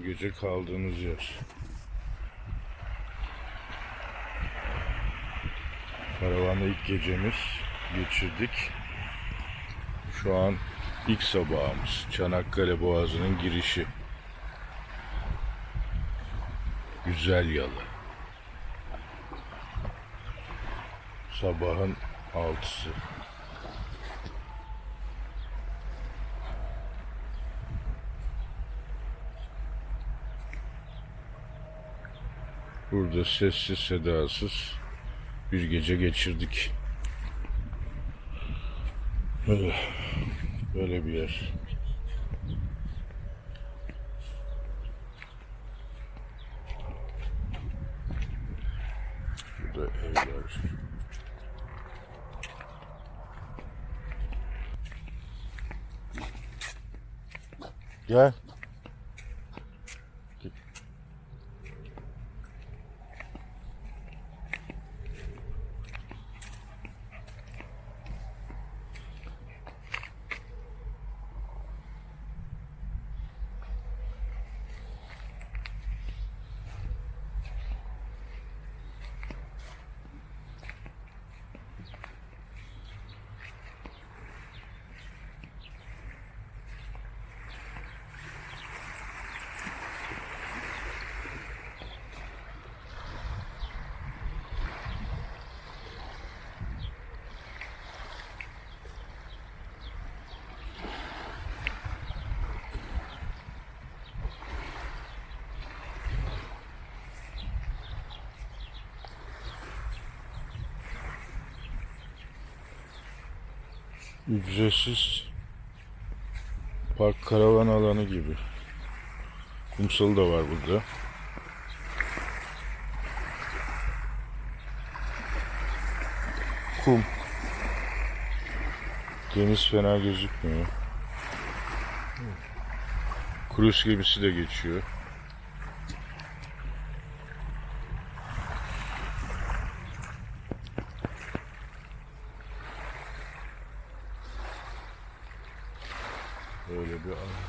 Gece kaldığımız yer. Karavanda ilk gecemiz geçirdik. Şu an ilk sabahımız. Çanakkale Boğazı'nın girişi. Güzel yalı. Sabahın altısı. Burada sessiz sedasız bir gece geçirdik. Böyle, böyle bir yer. Burada evler. Gel. Ücretsiz park karavan alanı gibi. Kumsalı da var burada. Kum. Deniz fena gözükmüyor. Kruz gemisi de geçiyor. Öyle bir alan.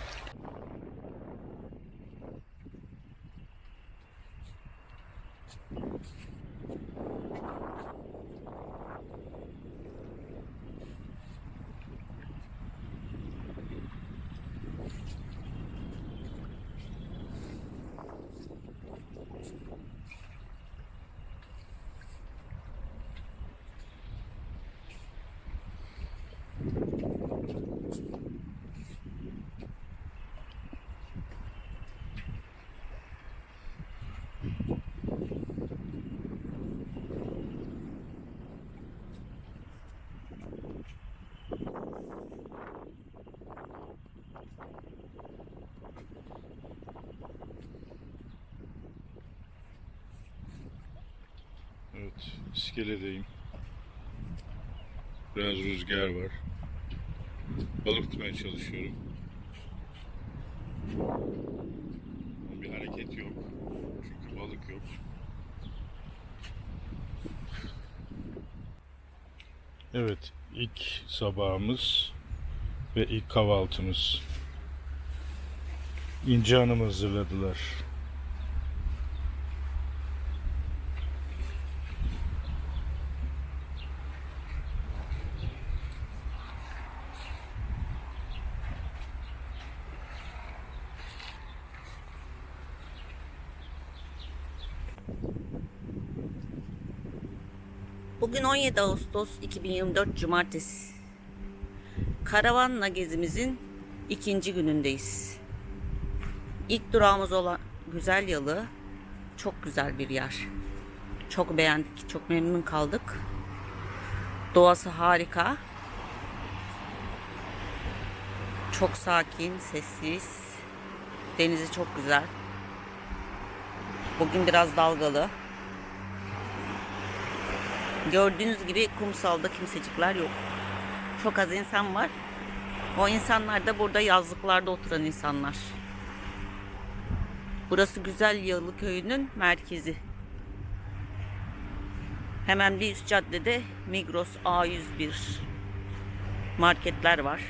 İskeledeyim. Biraz rüzgar var. Balık tutmaya çalışıyorum. Bir hareket yok. Çünkü balık yok. Evet, ilk sabahımız ve ilk kahvaltımız. İnce Hanım hazırladılar. Bugün 17 Ağustos 2024 Cumartesi. Karavanla gezimizin ikinci günündeyiz. İlk durağımız olan Güzel Yalı çok güzel bir yer. Çok beğendik, çok memnun kaldık. Doğası harika. Çok sakin, sessiz. Denizi çok güzel. Bugün biraz dalgalı. Gördüğünüz gibi kumsalda kimsecikler yok. Çok az insan var. O insanlar da burada yazlıklarda oturan insanlar. Burası Güzel Yalı Köyü'nün merkezi. Hemen bir üst caddede Migros A101 marketler var.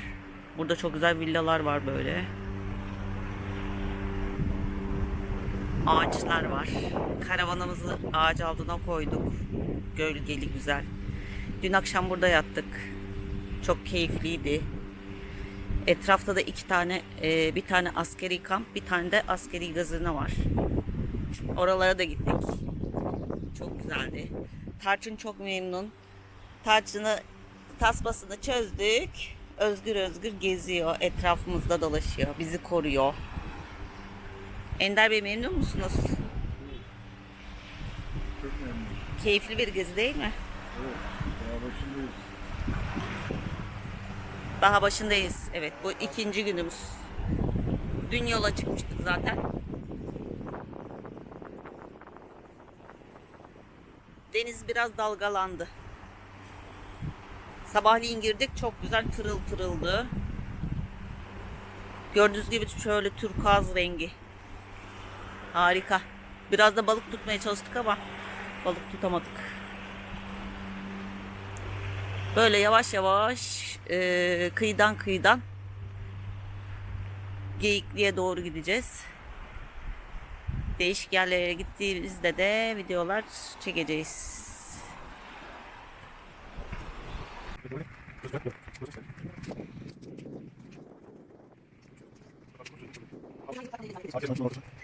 Burada çok güzel villalar var böyle. Ağaçlar var. Karavanımızı ağaç altına koyduk. Gölgeli güzel. Dün akşam burada yattık. Çok keyifliydi. Etrafta da iki tane, e, bir tane askeri kamp, bir tane de askeri gazino var. Oralara da gittik. Çok güzeldi. Tarçın çok memnun. Tarçını tasmasını çözdük. Özgür özgür geziyor. Etrafımızda dolaşıyor. Bizi koruyor. Ender Bey memnun musunuz? Çok memnun. Keyifli bir gezi değil mi? Evet. Daha başındayız. Daha başındayız. Evet bu ikinci günümüz. Dün yola çıkmıştık zaten. Deniz biraz dalgalandı. Sabahleyin girdik çok güzel pırıl pırıldı. Gördüğünüz gibi şöyle turkuaz rengi. Harika. Biraz da balık tutmaya çalıştık ama balık tutamadık. Böyle yavaş yavaş e, kıyıdan kıyıdan Geyikli'ye doğru gideceğiz. Değişik yerlere gittiğimizde de videolar çekeceğiz.